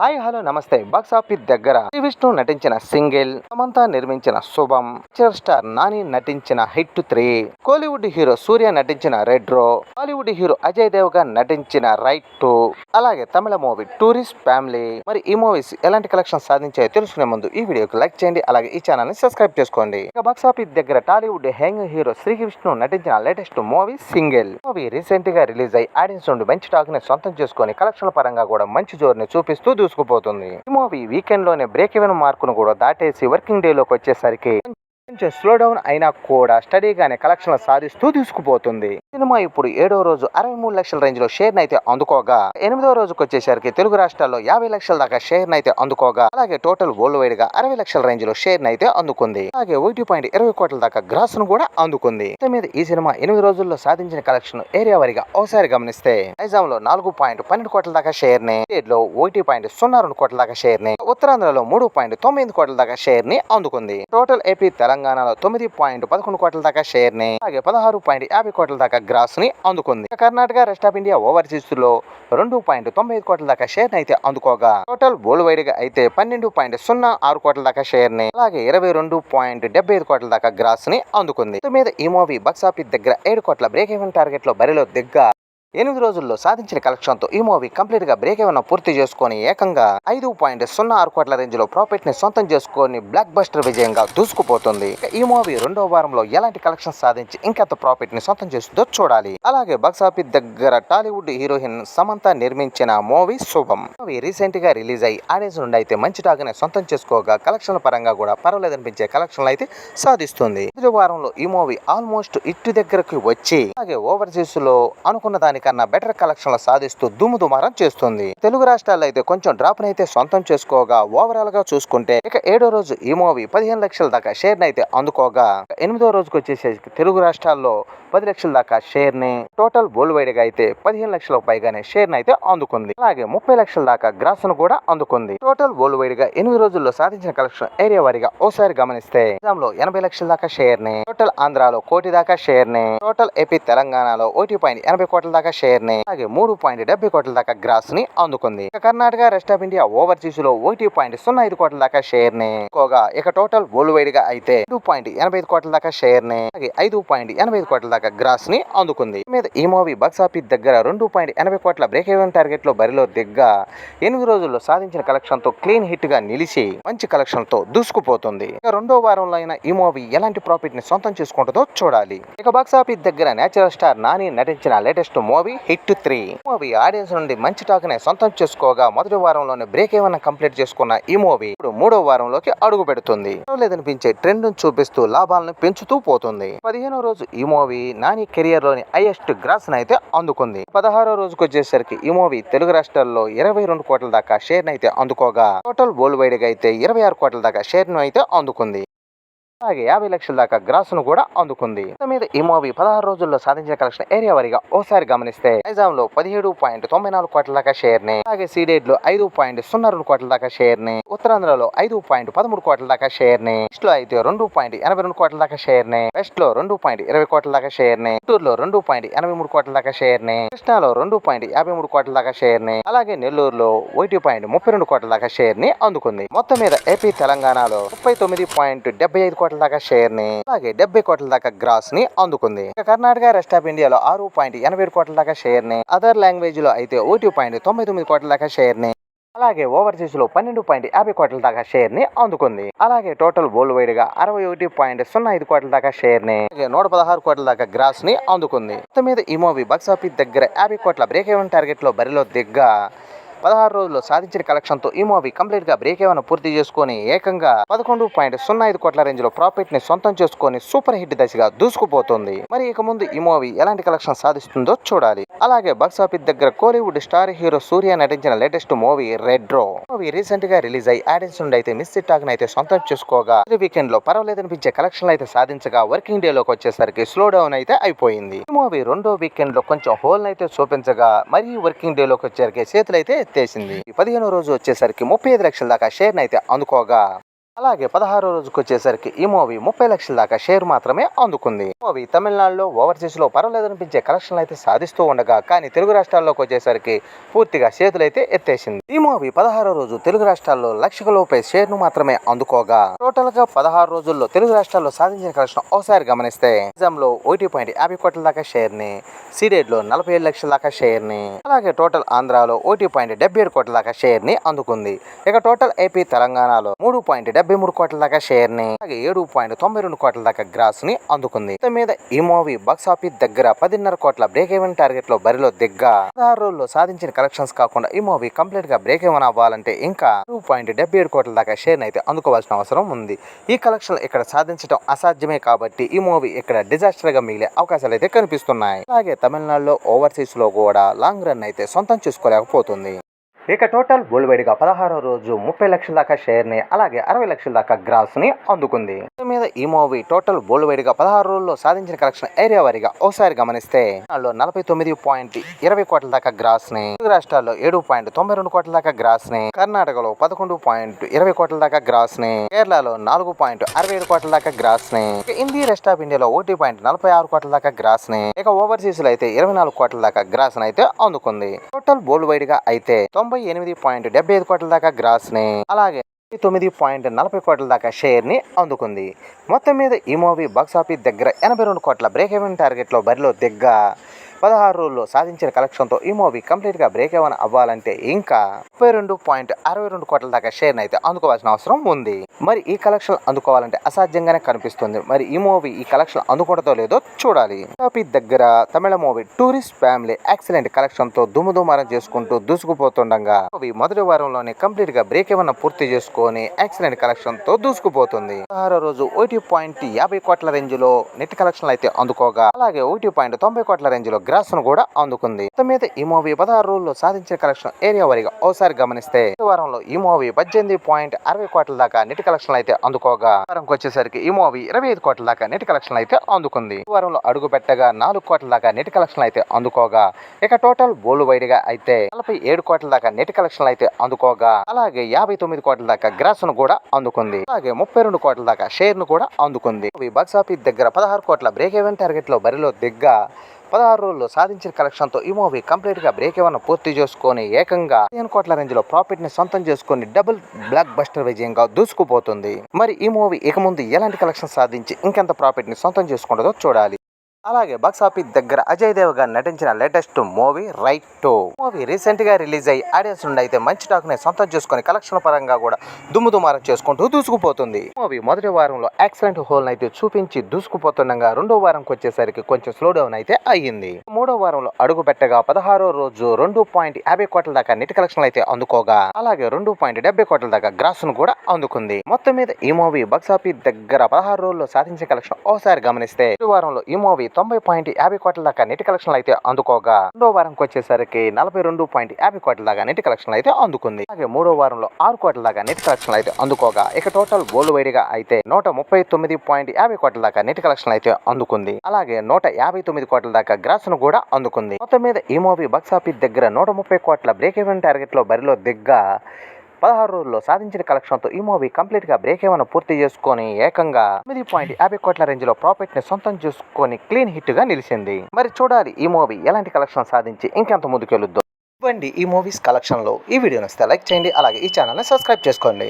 Hi hello నమస్తే. Box office దగ్గర శ్రీ విష్ణు నటించిన సింగిల్ సమంత నిర్మించిన శుభం పిక్చర్ స్టార్ నాని నటించిన hit three Kollywood hero Suriya నటించిన రెడ్ రో బాలీవుడ్ హీరో అజయ్ దేవ్గా నటించిన రైట్ టు అలాగే తమిళ మూవీ టూరిస్ట్ ఫ్యామిలీ. మరి ఈ మూవీస్ ఎలాంటి కలెక్షన్ సాధించాయో తెలుసుకునే ముందు ఈ వీడియోకి లైక్ చేయండి అలాగే ఈ ఛానల్ని సబ్స్క్రైబ్ చేసుకోండి. ఇక బాక్స్ ఆఫీస్ దగ్గర Tollywood young hero Sri Vishnu నటించిన లేటెస్ట్ మూవీ సింగిల్. మూవీ రీసెంట్గా రిలీజ్ అయి ఆడియన్స్ నుండి మంచి టాక్ని సొంతం చేసుకొని కలెక్షన్ల పరంగా కూడా మంచి జోరుని చూపిస్తూ దూసుకుపోతుంది ఈ మూవీ వీకెండ్లోనే బ్రేక్ ఈవెన్ మార్కును కూడా దాటేసి వర్కింగ్ డే లోకి వచ్చేసరికి కొంచెం స్లో డౌన్ అయినా కూడా స్టడీగానే కలెక్షన్లు సాధిస్తూ దూసుకుపోతుంది సినిమా ఇప్పుడు ఏడో రోజు అరవై మూడు లక్షల రేంజ్లో షేర్ అయితే అందుకోగా. ఎనిమిదో రోజుకి వచ్చేసరికి తెలుగు రాష్ట్రాల్లో యాభై లక్షల దాకా షేర్ అయితే అందుకోగా. అలాగే టోటల్ వరల్డ్ వైడ్గా అరవై లక్షల రేంజ్లో షేర్ అయితే అందుకుంది. అలాగే ఒకటి పాయింట్ ఇరవై కోట్ల దాకా గ్రాస్ను కూడా అందుకుంది. మీద ఈ సినిమా ఎనిమిది రోజుల్లో సాధించిన కలెక్షన్ ఏరియా వారిగా ఒకసారి గమనిస్తే నైజాం లో నాలుగు పాయింట్ పన్నెండు కోట్ల దాకా షేర్ని లో ఒకటి పాయింట్ సున్నా రెండు కోట్ల దాకా షేర్ని ఉత్తరాంధ్రలో మూడు పాయింట్ తొమ్మిది కోట్ల దాకా షేర్ని అందుకుంది. టోటల్ ఏపీ తెలంగాణలో తొమ్మిది పాయింట్ పదకొండు కోట్ల దాకా షేర్ని అలాగే పదహారు పాయింట్ యాభై కోట్ల దాకా గ్రాస్ని అందుకుంది కర్ణాటక రెస్ట్ ఆఫ్ ఇండియా ఓవర్సీస్లో రెండు పాయింట్ తొంభై ఐదు కోట్ల దాకా షేర్ అయితే అందుకోగా. టోటల్ వరల్డ్ వైడ్గా అయితే పన్నెండు పాయింట్ సున్నా ఆరు కోట్ల దాకా షేర్ని అలాగే ఇరవై రెండు పాయింట్ డెబ్బై ఐదు కోట్ల దాకా గ్రాస్ని అందుకుంది మీద ఈ మూవీ బాక్స్ ఆఫీస్ దగ్గర ఏడు కోట్ల బ్రేక్ ఈవెన్ టార్గెట్లో బరిలో దిగ్గా ఎనిమిది రోజుల్లో సాధించిన కలెక్షన్తో ఈ మూవీ కంప్లీట్గా బ్రేక్ ఏమైనా పూర్తి చేసుకొని ఏకంగా ఐదు పాయింట్ సున్నా ఆరు కోట్ల రేంజ్లో ప్రాఫిట్ని సొంతం చేసుకొని బ్లాక్ బస్టర్ విజయంగా దూసుకుపోతుంది. ఈ మూవీ రెండో వారంలో ఎలాంటి కలెక్షన్ సాధించి ఇంకెంత ప్రాఫిట్ని సొంతం చేస్తుందో చూడాలి. అలాగే బాక్స్ ఆఫీస్ దగ్గర టాలీవుడ్ హీరోయిన్ సమంత నిర్మించిన మూవీ శుభం. మూవీ రీసెంట్గా రిలీజ్ అయ్యి ఆడియన్స్ నుండి అయితే మంచి టాక్ని సొంతం చేసుకోగా కలెక్షన్ల పరంగా కూడా పర్వాలేదు అనిపించే కలెక్షన్లు అయితే సాధిస్తుంది. ఈ వారంలో ఈ మూవీ ఆల్మోస్ట్ ఇటు దగ్గరకు వచ్చి అలాగే ఓవర్సీస్లో అనుకున్న దానికన్నా బెటర్ కలెక్షన్లు సాధిస్తూ దుమ్ము దుమారం చేస్తుంది. తెలుగు రాష్ట్రాల్లో అయితే కొంచెం డ్రాప్ అయితే సొంతం చేసుకోగా ఓవరాల్గా చూసుకుంటే ఇక ఏడో రోజు ఈ మూవీ పదిహేను లక్షల దాకా షేర్ అయితే అందుకోగా. ఎనిమిదో రోజుకి వచ్చేసేసి తెలుగు రాష్ట్రాల్లో పది లక్షల దాకా షేర్ని టోటల్ వరల్డ్ వైడ్గా అయితే పదిహేను లక్షలకు పైగానే షేర్ అయితే అందుకుంది. అలాగే ముప్పై లక్షల దాకా గ్రాస్ను కూడా అందుకుంది. టోటల్ వరల్డ్ వైడ్గా ఎనిమిది రోజుల్లో సాధించిన కలెక్షన్ ఏరియా వారిగా ఓసారి గమనిస్తే నిజాంలో ఎనభై లక్షల దాకా షేర్ని టోటల్ ఆంధ్రాలో కోటి దాకా షేర్ని టోటల్ ఏపీ తెలంగాణలో ఓటీ పాయింట్ ఎనభై కోట్ల దాకా షేర్ని అలాగే మూడు పాయింట్ డెబ్బై కోట్ల దాకా గ్రాస్ని అందుకుంది. ఇక కర్ణాటక రెస్ట్ ఆఫ్ ఇండియా ఓవర్సీస్లో ఒకటి పాయింట్ సున్నా ఐదు కోట్ల దాకా షేర్ని ఎక్కువగా ఇక టోటల్ వరల్డ్ వైడ్గా అయితే రెండు పాయింట్ ఎనభై ఐదు కోట్ల దాకా షేర్ని అలాగే ఐదు పాయింట్ ఎనభై ఐదు కోట్ల దాకా గ్రాస్ని అందుకుంది. మీద ఈ మూవీ బాక్స్ ఆఫీస్ దగ్గర రెండు పాయింట్ ఎనభై కోట్ల బ్రేక్ ఈవెన్ టార్గెట్లో బరిలో దిగ్గా ఎనిమిది రోజుల్లో సాధించిన కలెక్షన్తో క్లీన్ హిట్గా నిలిచి మంచి కలెక్షన్తో దూసుకుపోతుంది. ఇక రెండో వారంలో అయినా ఈ మూవీ ఎలాంటి ప్రాఫిట్ని సొంతం చేసుకుంటుందో చూడాలి. ఇక బాక్స్ ఆఫీస్ దగ్గర నేచురల్ స్టార్ నాని నటించిన latest movie movie hit three. Movie audience నుండి మంచి టాక్ని సొంతం చేసుకోగా మొదటి వారంలోనే బ్రేక్ ఏమైనా కంప్లీట్ చేసుకున్న ఈ మూవీ ఇప్పుడు మూడో వారంలోకి అడుగు పెడుతుంది. లేదనిపించే ట్రెండ్ చూపిస్తూ లాభాలను పెంచుతూ పోతుంది. పదిహేనో రోజు ఈ మూవీ నాని కెరియర్లోని హైయెస్ట్ గ్రాస్ అయితే అందుకుంది. పదహారో రోజుకు వచ్చేసరికి ఈ మూవీ తెలుగు రాష్ట్రాల్లో ఇరవై రెండు కోట్ల దాకా షేర్ అయితే అందుకోగా. టోటల్ వరల్డ్ వైడ్గా అయితే ఇరవై ఆరు కోట్ల దాకా షేర్ను అయితే అందుకుంది. అలాగే యాభై లక్షల దాకా గ్రాస్ను కూడా అందుకుంది. మీద ఈ మూవీ పదహారు రోజుల్లో సాధించిన కలెక్షన్ ఏరియా వారిగా ఓసారి గమనిస్తే నైజాం లో పదిహేడు పాయింట్ తొంభై నాలుగు కోట్ల దాకా షేర్ని అలాగే సీడెడ్లో ఐదు పాయింట్ సున్నా రెండు కోట్ల దాకా షేర్ని ఉత్తరాంధ్రలో ఐదు పాయింట్ పదమూడు కోట్ల దాకా షేర్ని ఈస్ట్లో అయితే రెండు పాయింట్ ఎనభై రెండు కోట్ల దాకా షేర్ని వెస్ట్లో రెండు పాయింట్ ఇరవై కోట్ల దాకా షేర్ని గుంటూరులో రెండు పాయింట్ ఎనభై మూడు కోట్ల దాకా షేర్ని కృష్ణాలో రెండు పాయింట్ యాభై మూడు కోట్ల దాకా షేర్ని అలాగే నెల్లూరులో ఒకటి పాయింట్ ముప్పై రెండు కోట్ల దాకా షేర్ని అందుకుంది. మొత్తం మీద ఏపీ తెలంగాణలో ముప్పై తొమ్మిది పాయింట్ డెబ్బై ఐదు కోట్ల దాకా షేర్ని అలాగే డెబ్బై కోట్ల దాకా గ్రాస్ని అందుకుంది కర్ణాటక రెస్ట్ ఆఫ్ ఇండియాలో ఆరు పాయింట్ ఎనభై ఏడు కోట్ల దాకా షేర్ని అదర్ లాంగ్వేజ్లో అయితే ఒకటి పాయింట్ తొంభై తొమ్మిది కోట్ల దాకా షేర్ని అలాగే ఓవర్సీస్లో పన్నెండు పాయింట్ యాభై కోట్ల దాకా షేర్ని అందుకుంది. అలాగే టోటల్ వరల్డ్ వైడ్గా అరవై ఒకటి పాయింట్ సున్నా ఐదు కోట్ల దాకా షేర్ని నూట పదహారు కోట్ల దాకా గ్రాస్ని అందుకుంది. మొత్తం మీద ఈ మూవీ బాక్స్ ఆఫీస్ దగ్గర యాభై కోట్ల బ్రేక్ ఈవెన్ టార్గెట్లో బరిలో దిగ్గా పదహారు రోజుల్లో సాధించిన కలెక్షన్తో ఈ మూవీ కంప్లీట్గా బ్రేక్ ఏమైనా పూర్తి చేసుకొని ఏకంగా పదకొండు పాయింట్ సున్నా ఐదు కోట్ల రేంజ్లో ప్రాఫిట్ని సొంతం చేసుకొని సూపర్ హిట్ దశగా దూసుకుపోతుంది. మరి ఇక ముందు ఈ మూవీ ఎలాంటి కలెక్షన్ సాధిస్తుందో చూడాలి. అలాగే బాక్సాఫీస్ దగ్గర కోలీవుడ్ స్టార్ హీరో సూర్య నటించిన లేటెస్ట్ మూవీ రెడ్ రో మూవీ రీసెంట్గా రిలీజ్ అయ్యి ఆడియన్స్ నుండి అయితే మిస్ టాక్ అయితే సొంతం చేసుకోగా వీకెండ్లో పర్వాలేదనిపించే కలెక్షన్లు అయితే సాధించగా వర్కింగ్ డే లోకి వచ్చేసరికి స్లో డౌన్ అయితే అయిపోయింది. ఈ మూవీ రెండో వీకెండ్లో కొంచెం హోల్ అయితే చూపించగా మరీ వర్కింగ్ డే లోకి వచ్చేసరికి చేతులు అయితే ఎత్తేసింది. పదిహేనో రోజు వచ్చేసరికి ముప్పై ఐదు లక్షల దాకా షేర్ అయితే అందుకోగా అలాగే పదహారో రోజుకు వచ్చేసరికి ఈ మూవీ ముప్పై లక్షల దాకా షేర్ మాత్రమే అందుకుంది. ఈ మూవీ తమిళనాడులో ఓవర్సీస్లో పర్వాలేదనిపించే కలెక్షన్లు అయితే సాధిస్తూ ఉండగా కానీ తెలుగు రాష్ట్రాల్లోకి వచ్చేసరికి పూర్తిగా చేతులైతే ఎత్తేసింది. ఈ మూవీ పదహారో రోజు తెలుగు రాష్ట్రాల్లో లక్షల లోపే షేర్ను మాత్రమే అందుకోగా. టోటల్గా పదహారు రోజుల్లో తెలుగు రాష్ట్రాల్లో సాధించిన కలెక్షన్ ఒకసారి గమనిస్తే నిజాం లో ఒకటి పాయింట్ యాభై కోట్ల దాకా షేర్ని సీడెడ్లో నలభై ఏడు లక్షల దాకా షేర్ని అలాగే టోటల్ ఆంధ్రాలో ఒకటి పాయింట్ డెబ్బై ఏడు కోట్ల దాకా షేర్ని అందుకుంది. ఇక టోటల్ ఏపీ తెలంగాణలో మూడు పాయింట్ డెబ్బై మూడు కోట్ల దాకా షేర్ని ఏడు పాయింట్ తొంభై రెండు కోట్ల దాకా గ్రాస్ని అందుకుంది. మొత్తం మీద ఈ మూవీ బాక్స్ ఆఫీస్ దగ్గర పదిన్నర కోట్ల బ్రేక్ ఈవెన్ టార్గెట్లో బరిలో దిగ్గా. పదహారు రోజుల్లో సాధించిన కలెక్షన్స్ కాకుండా ఈ మూవీ కంప్లీట్గా బ్రేక్ ఈవెన్ అవ్వాలంటే ఇంకా టూ పాయింట్ డెబ్బై ఏడు కోట్ల దాకా షేర్ అయితే అందుకోవాల్సిన అవసరం ఉంది. ఈ కలెక్షన్ ఇక్కడ సాధించడం అసాధ్యమే కాబట్టి ఈ మూవీ ఇక్కడ డిజాస్టర్గా మిగిలే అవకాశాలు అయితే కనిపిస్తున్నాయి. అలాగే తమిళనాడులో ఓవర్సీస్లో కూడా లాంగ్ రన్ అయితే సొంతం చేసుకోలేకపోతుంది. ఇక టోటల్ వరల్డ్ వైడ్గా పదహారు పదహారో రోజు ముప్పై లక్షల దాకా షేర్ని అలాగే అరవై లక్షల దాకా గ్రాస్ని అందుకుంది మీద ఈ మూవీ టోటల్ వరల్డ్ వైడ్గా పదహారు రోజుల్లో సాధించిన కలెక్షన్ ఏరియా వారీగా ఒకసారి గమనిస్తే నలభై తొమ్మిది పాయింట్ ఇరవై కోట్ల దాకా గ్రాస్ని రాష్ట్రాల్లో ఏడు పాయింట్ తొంభై రెండు కోట్ల దాకా గ్రాస్ని కర్ణాటకలో పదకొండు పాయింట్ ఇరవై కోట్ల దాకా గ్రాస్ని కేరళలో నాలుగు పాయింట్ అరవై ఏడు కోట్ల దాకా గ్రాస్ని హిందీ ఇండియా రెస్ట్ ఆఫ్ ఇండియాలో ఒకటి పాయింట్ నలభై ఆరు కోట్ల దాకా గ్రాస్ని ఇక ఓవర్సీస్లో అయితే ఇరవై నాలుగు కోట్ల దాకా గ్రాస్ని అయితే అందుకుంది. టోటల్ వరల్డ్ వైడ్గా అయితే తొంభై ఎనిమిది పాయింట్ డెబ్బై ఐదు కోట్ల దాకా గ్రాస్ని అలాగే తొమ్మిది పాయింట్ నలభై కోట్ల దాకా షేర్ని అందుకుంది. మొత్తం మీద ఈ మూవీ బాక్సాఫీస్ దగ్గర ఎనభై రెండు కోట్ల బ్రేక్ ఈవెన్ టార్గెట్లో బరిలో దిగ్గా పదహారు రోజుల్లో సాధించిన కలెక్షన్తో ఈ మూవీ కంప్లీట్గా బ్రేక్ ఎవన్ అవ్వాలంటే ఇంకా ముప్పై రెండు పాయింట్ అరవై రెండు కోట్ల దాకా షేర్ అయితే అందుకోవాల్సిన అవసరం ఉంది. మరి ఈ కలెక్షన్ అందుకోవాలంటే అసాధ్యంగానే కనిపిస్తుంది. మరి ఈ మూవీ ఈ కలెక్షన్ అందుకుంటుందో లేదో చూడాలి. టాపిక్ దగ్గర Tamil movie Tourist Family excellent కలెక్షన్తో దుమ్ముదుమారం చేసుకుంటూ దూసుకుపోతుండగా మూవీ మొదటి వారంలోనే కంప్లీట్గా బ్రేక్ ఏమన్నా పూర్తి చేసుకొని ఎక్సలెంట్ కలెక్షన్తో దూసుకుపోతుంది. పదహారో రోజు ఒకటి పాయింట్ యాభై కోట్ల రేంజ్లో నెట్ కలెక్షన్లు అయితే అందుకోగా అలాగే ఒకటి పాయింట్ తొంభై కోట్ల రేంజ్ లో గ్రాస్ను కూడా అందుకుంది. మొత్తం మీద ఈ మూవీ పదహారు రోజుల్లో సాధించిన కలెక్షన్ ఏరియా వారిగా ఓసారి గమనిస్తే వారంలో ఈ మూవీ పద్దెనిమిది పాయింట్ అరవై కోట్ల దాకా నెట్ కలెక్షన్ అయితే అందుకోగా వారంకి వచ్చేసరికి ఈ మూవీ ఇరవై ఐదు కోట్ల దాకా నెట్ కలెక్షన్ అయితే అందుకుంది. వారంలో అడుగు పెట్టగా నాలుగు కోట్ల దాకా నెట్ కలెక్షన్ అయితే అందుకోగా ఇక టోటల్ బోల్డ్ వైడ్గా అయితే నలభై ఏడు కోట్ల దాకా నెట్ కలెక్షన్ అయితే అందుకోగా అలాగే యాభై తొమ్మిది కోట్ల దాకా గ్రాస్ను కూడా అందుకుంది. అలాగే ముప్పై రెండు కోట్ల దాకా షేర్ను కూడా అందుకుంది. బాక్స్ ఆఫీస్ దగ్గర పదహారు కోట్ల బ్రేక్ ఈవెన్ టార్గెట్లో బరిలో దిగ్గా పదహారు రోజుల్లో సాధించిన కలెక్షన్తో ఈ మూవీ కంప్లీట్గా బ్రేక్ ఏమన్నా పూర్తి చేసుకొని ఏకంగా పదిహేను కోట్ల రేంజ్లో ప్రాఫిట్ని సొంతం చేసుకొని డబుల్ బ్లాక్ బస్టర్ విజయంగా దూసుకుపోతుంది. మరి ఈ మూవీ ఇక ముందు ఎలాంటి కలెక్షన్ సాధించి ఇంకెంత ప్రాఫిట్ని సొంతం చేసుకుంటుందో చూడాలి. అలాగే బాక్సాఫీస్ దగ్గర అజయ్ దేవ్ గారు నటించిన latest movie Raid two. Movie రీసెంట్గా రిలీజ్ అయ్యి ఆడియన్స్ నుండి అయితే మంచి టాక్ని సొంతం చేసుకొని కలెక్షన్ పరంగా కూడా దుమ్ము దుమారం చేసుకుంటూ దూసుకుపోతుంది. మూవీ మొదటి వారంలో ఎక్సలెంట్ హోల్ అయితే చూపించి దూసుకుపోతుండగా రెండో వారంకి వచ్చేసరికి కొంచెం స్లో డౌన్ అయితే అయ్యింది. మూడో వారంలో అడుగు పెట్టగా పదహారో రోజు రెండు పాయింట్ యాభై కోట్ల దాకా నెట్ కలెక్షన్ అయితే అందుకోగా. అలాగే రెండు పాయింట్ డెబ్బై కోట్ల దాకా గ్రాస్ను కూడా అందుకుంది. మొత్తం మీద ఈ మూవీ బాక్సాఫీస్ దగ్గర పదహారు రోజుల్లో సాధించే కలెక్షన్ ఒకసారి గమనిస్తే ఈ వారంలో ఈ మూవీ తొంభై పాయింట్ యాభై కోట్ల దాకా నెట్ కలెక్షన్ అయితే అందుకోగా రెండో వారంకి వచ్చేసరికి నలభై రెండు పాయింట్ యాభై కోట్ల దాకా నెట్ కలెక్షన్లు అయితే అందుకుంది. అలాగే మూడో వారంలో ఆరు కోట్ల దాకా నెట్ కలెక్షన్ అయితే అందుకోగా ఇక టోటల్ గోల్డ్ వైడ్గా అయితే నూట ముప్పై తొమ్మిది పాయింట్ యాభై కోట్ల దాకా నెట్ కలెక్షన్ అయితే అందుకుంది. అలాగే నూట యాభై తొమ్మిది కోట్ల దాకా గ్రాస్ను కూడా అందుకుంది. మొత్తం మీద ఈ మూవీ బాక్సాఫీస్ దగ్గర నూట ముప్పై కోట్ల బ్రేక్ ఈవెన్ టార్గెట్లో బరిలో దిగ్గా పదహారు రోజుల్లో సాధించిన కలెక్షన్తో ఈ మూవీ కంప్లీట్గా బ్రేక్ ఏమైనా పూర్తి చేసుకొని ఏకంగా తొమ్మిది పాయింట్ యాభై కోట్ల రేంజ్లో ప్రాఫిట్ని ప్రాఫిట్ని సొంతం చేసుకొని క్లీన్ హిట్గా నిలిచింది. మరి చూడాలి ఈ మూవీ ఎలాంటి కలెక్షన్ సాధించి ఇంకెంత ముందుకెళ్ళుద్దో ఇవ్వండి ఈ మూవీస్ కలెక్షన్లో. ఈ వీడియోని వస్తే లైక్ చేయండి అలాగే ఈ ఛానల్ని సబ్స్క్రైబ్ చేసుకోండి.